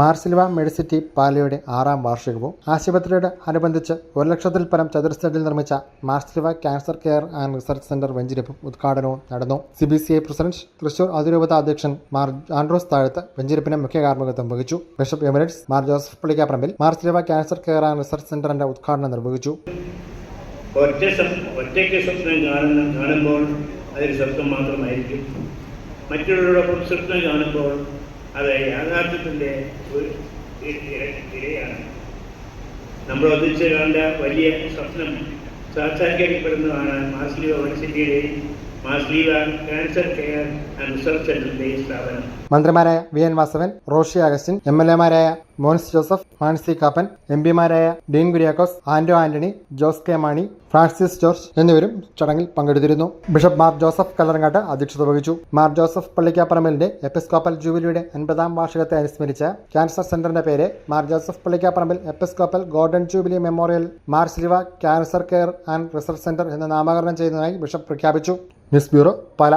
മാർസിൽവ Medicity പാലയുടെ ആറാം വാർഷികവും ആശുപത്രിയോട് അനുബന്ധിച്ച് ഒരു ലക്ഷത്തിൽ പരം ചതുരശ്രയിൽ നിർമ്മിച്ച Marsleeva cancer care and research centre വെഞ്ചിരിപ്പും ഉദ്ഘാടനവും നടന്നു. C B C I president Thrissur അതിരൂപത അധ്യക്ഷൻ മാർ ആൻഡ്രോസ് താഴത്ത് വെഞ്ചിരിപ്പിന് മുഖ്യ കാർമ്മികത്വം വഹിച്ചു. Bishop emeritus Mar Joseph Pullikkaparambil Marsleeva cancer care and research സെന്ററിന്റെ ഉദ്ഘാടനം നിർവഹിച്ചു. ഒറ്റയ്ക്ക് മറ്റുള്ളവരോടൊപ്പം സ്വപ്നം കാണുമ്പോൾ അത് യാഥാർത്ഥ്യത്തിന്റെ ഒരു ഇരയാണ്. നമ്മൾ ഒന്നിച്ച് കണ്ട വലിയ സ്വപ്നം. സാക്ഷാത്കരിക്കപ്പെടുന്നതാണ് Marsleeva യൂണിവേഴ്സിറ്റിയുടെയും Marsleeva cancer care and research സെന്ററിന്റെയും സ്ഥാപനം. മന്ത്രിമാരായ V N Vasavan Roshy Augustine M L എമാരായ Mons Joseph Mani C Kappan M പിമാരായ Dean Kuriakose Anto Antony Jose K Mani Francis George എന്നിവരും ചടങ്ങിൽ പങ്കെടുത്തിരുന്നു. ബിഷപ്പ് മാർ ജോസഫ് കല്ലറങ്ങാട്ട് അധ്യക്ഷത വഹിച്ചു. മാർ ജോസഫ് പള്ളിക്കാപ്പറമ്പലിന്റെ എപ്പിസ്കോപ്പൽ ജൂബിലിയുടെ അൻപതാം വാർഷികത്തെ അനുസ്മരിച്ച് ക്യാൻസർ സെന്ററിന്റെ പേര് Mar Joseph Pallikkaparambil episcopal golden jubilee memorial Mar Sleeva cancer care and research centre എന്ന് നാമകരണം ചെയ്യുന്നതായി ബിഷപ്പ് പ്രഖ്യാപിച്ചു. News bureau Pala.